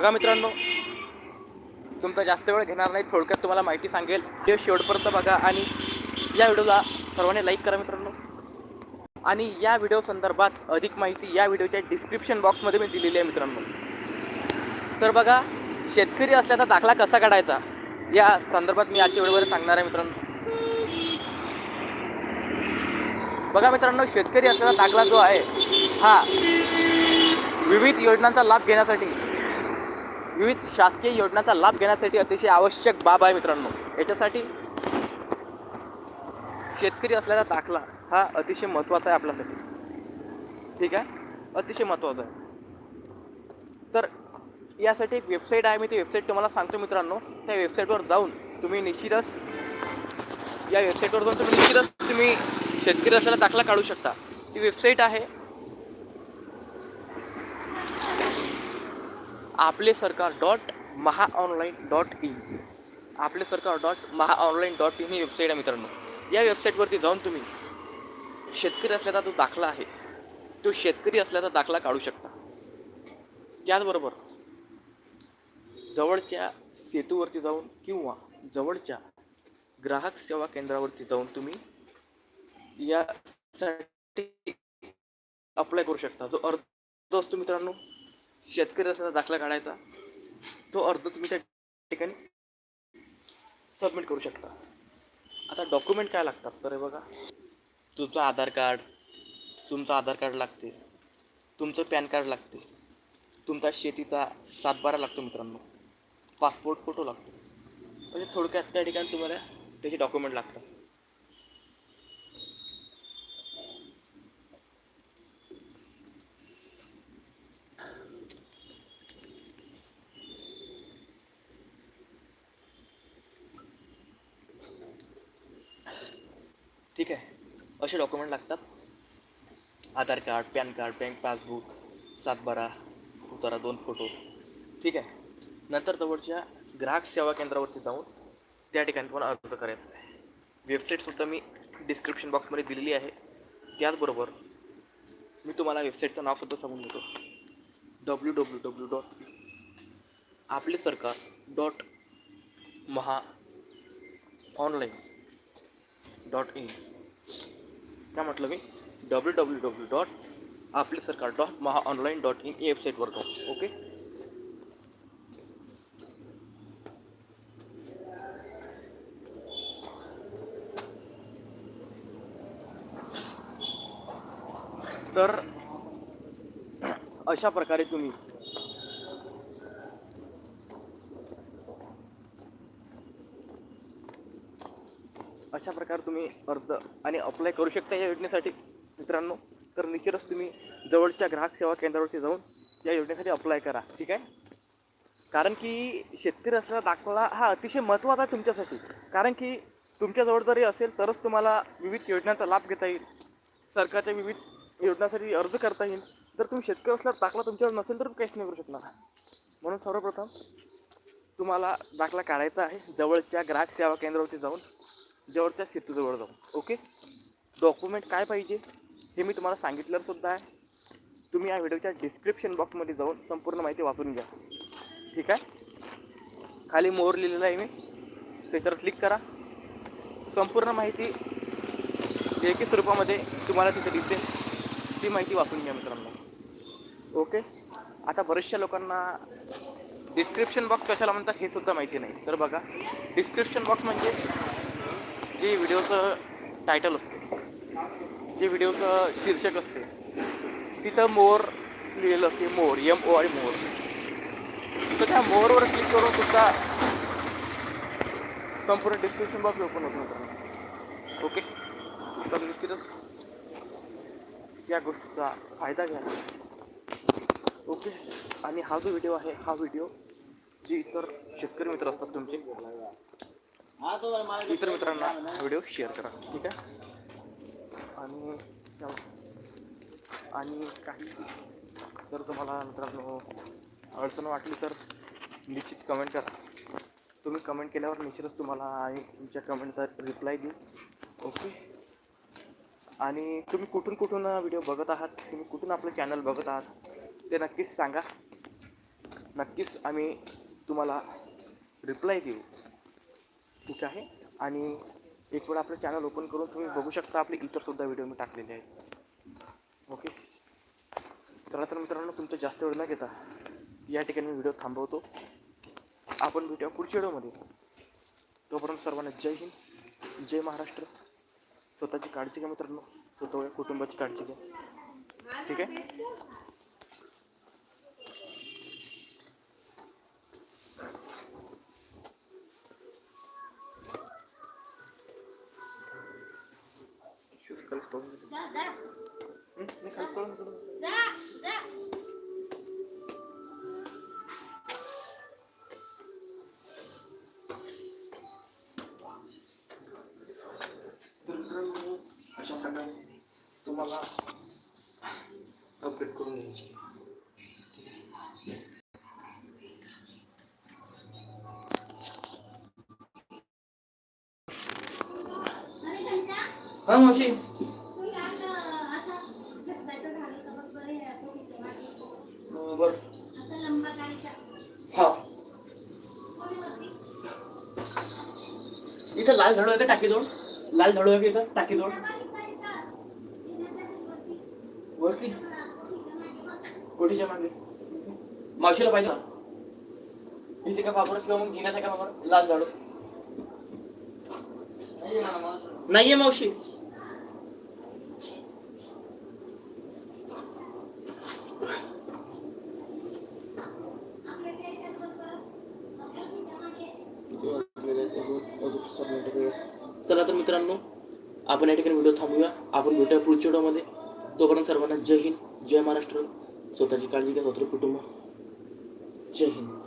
बघा मित्रांनो तुमचा जास्त वेळ घेणार नाही थोडक्यात तुम्हाला माहिती सांगेल. ते शेवटपर्यंत बघा आणि या व्हिडिओला सर्वांनी लाईक करा मित्रांनो. आणि या व्हिडिओ संदर्भात अधिक माहिती या व्हिडिओच्या डिस्क्रिप्शन बॉक्समध्ये मी दिलेली आहे मित्रांनो. तर बघा शेतकरी असल्याचा दाखला कसा काढायचा? या संदर्भात मी आजच्या व्हिडिओवर सांगणार आहे मित्रांनो. बघा मित्रांनो शेतकरी असल्याचा दाखला जो आहे हा विविध योजनांचा लाभ घेण्यासाठी विविध शासकीय योजनांचा लाभ घेण्यासाठी अतिशय आवश्यक बाब आहे मित्रांनो. याच्यासाठी शेतकरी असल्याचा दाखला हा अतिशय महत्त्वाचा आहे आपल्यासाठी. ठीक आहे? अतिशय महत्त्वाचा आहे. तर यासाठी एक वेबसाईट आहे. मी ती वेबसाईट तुम्हाला सांगतो मित्रांनो. त्या वेबसाईटवर जाऊन तुम्ही निश्चितच या वेबसाईटवर जाऊन तुम्ही निश्चितच तुम्ही शेतकरी असलेला दाखला काढू शकता. ती वेबसाईट आहे Aaple Sarkar dot Maha online dot in. Aaple Sarkar dot Maha online dot in he website आहे मित्रांनो. या वेबसाईटवरती जाऊन तुम्ही शेतकरी असल्याचा जो दाखला आहे तो शेतकरी असल्याचा दाखला काढू शकता. त्याचबरोबर जवळच्या सेतूवरती जाऊन किंवा जवळच्या ग्राहक सेवा केंद्रावरती जाऊन तुम्ही यासाठी अप्लाय करू शकता. जो अर्ज असतो मित्रांनो शेतकरी दाखला काढायचा तो अर्ज तुम्ही त्या ठिकाणी सबमिट करू शकता. आता डॉक्युमेंट काय लागतात तर हे बघा. तुमचं आधार कार्ड तुमचं आधार कार्ड लागते तुमचं पॅन कार्ड लागते तुमचा शेतीचा सातबारा लागतो मित्रांनो पासपोर्ट फोटो लागतो. म्हणजे थोडक्यात त्या ठिकाणी तुम्हाला त्याचे डॉक्युमेंट लागतात. ठीक आहे. असे डॉक्युमेंट लागतात. Aadhaar card PAN card bank passbook सातबारा उतारा दोन फोटो ठीक आहे. नंतर जवळच्या ग्राहक सेवा केंद्रावरती जाऊन त्या ठिकाणी तुम्हाला अर्ज करायचा आहे. वेबसाईटसुद्धा मी डिस्क्रिप्शन बॉक्समध्ये दिलेली आहे. त्याचबरोबर मी तुम्हाला वेबसाईटचं नावसुद्धा सांगून देतो. W W W dot Aaple Sarkar dot Maha online dot in. काय म्हटलं मी? W W W dot Aaple Sarkar dot Maha online dot in या वेबसाईटवर जाऊ ओके? तर अशा प्रकारे तुम्ही अशा प्रकारे तुम्ही अर्ज आणि अप्लाय करू शकता या योजनेसाठी. मित्रांनो तर निश्चितच तुम्ही जवळच्या ग्राहक सेवा केंद्रावरती जाऊन या योजनेसाठी अप्लाय करा ठीक आहे? कारण की शेतकरी असलेला दाखला हा अतिशय महत्त्वाचा आहे तुमच्यासाठी. कारण की तुमच्याजवळ जरी असेल तरच तुम्हाला विविध योजनांचा लाभ घेता येईल. सरकारच्या विविध योजनांसाठी अर्ज करता येईल. जर तुम्ही शेतकरी असल्यास दाखला तुमच्यावर नसेल तर काहीच नाही करू शकणार. म्हणून सर्वप्रथम तुम्हाला दाखला काढायचा आहे. जवळच्या ग्राहक सेवा केंद्रावरती जाऊन जवळच्या सेतूजवळ जाऊन ओके डॉक्युमेंट काय पाहिजे? हे मी तुम्हाला सांगितलं सुद्धा आहे. तुम्ही या व्हिडिओच्या डिस्क्रिप्शन बॉक्समध्ये जाऊन संपूर्ण माहिती वाचून घ्या. ठीक आहे? खाली मोर लिहिलेला आहे मी. त्याच्यावर क्लिक करा. संपूर्ण माहिती लेखी स्वरूपामध्ये तुम्हाला तिथे दिसते ती माहिती वाचून घ्या मित्रांनो. ओके आता बऱ्याचशा लोकांना डिस्क्रिप्शन बॉक्स कशाला म्हणतात हे सुद्धा माहिती नाही. तर बघा डिस्क्रिप्शन बॉक्स म्हणजे जे व्हिडिओचं टायटल असते जे व्हिडिओचं शीर्षक असते तिथं मोर लिहिलेलं असते मोर एम ओ आय मोर. तर त्या मोरवर क्लिक करून सुद्धा संपूर्ण डिस्क्रिप्शन बॉक्स ओपन होतो ओके तर निश्चितच या गोष्टीचा फायदा घ्या. ओके आणि हा जो व्हिडिओ आहे हा व्हिडिओ जे इतर शेतकरी मित्र असतात तुमचे इतर मित्रांना व्हिडिओ शेअर करा ठीक आहे? आणि आणि काही जर तुम्हाला मित्रांनो अडचण वाटली तर निश्चित कमेंट करा. तुम्ही कमेंट केल्यावर निश्चितच तुम्हाला आणि तुमच्या कमेंटचा रिप्लाय देऊ ओके आणि तुम्ही कुठून कुठून व्हिडिओ बघत आहात? तुम्ही कुठून आपलं चॅनल बघत आहात? ते नक्कीच सांगा. नक्कीच आम्ही तुम्हाला रिप्लाय देऊ. ठीक आहे. आणि एक वेळा आपलं चॅनल ओपन करून तुम्ही बघू शकता आपले इतरसुद्धा व्हिडिओ मी टाकलेले आहेत. ओके चला तर मित्रांनो तुमचं जास्त वेळ न घेता या ठिकाणी मी व्हिडिओ थांबवतो. आपण भेटूया पुढच्या व्हिडिओमध्ये तोपर्यंत सर्वांना जय हिंद जय महाराष्ट्र. स्वतःची काळजी घ्या मित्रांनो. स्वतः कुटुंबाची काळजी घ्या. ठीक आहे शुभ खालीच करून देतो. जा जा हं? नाही, खालीच करून देतो. जा जा तर मित्रांनो अशा प्रकारे तुम्हाला अपडेट करून घ्यायची अरे घंटा हा मावशी तू लागलं असं झटकायचं झालं तर बघ बरं हे आपण इथे मागे. बर. असं लंबा गाडीचा. हा. इथं लाल झाडू आहे का टाकी दोन? लाल झाडू आहे का इथं टाकी दोन? वरती. वरती? कोणीच्या मागे. मावशीला पाहिजे ना हिचे का बाबर किंवा मग जिन्याचा का बाबर लाल झाडू नाहीये मावशी आपल्या त्या ह्याच्यात बघ बरं. कोणीच्या मागे. चला तर मित्रांनो आपण या ठिकाणी व्हिडिओ थांबूया. आपण भेटूया पुढच्या व्हिडिओमध्ये. तोपर्यंत सर्वांना जय हिंद जय महाराष्ट्र. स्वतःची काळजी घ्या स्वतः कुटुंब. जय हिंद.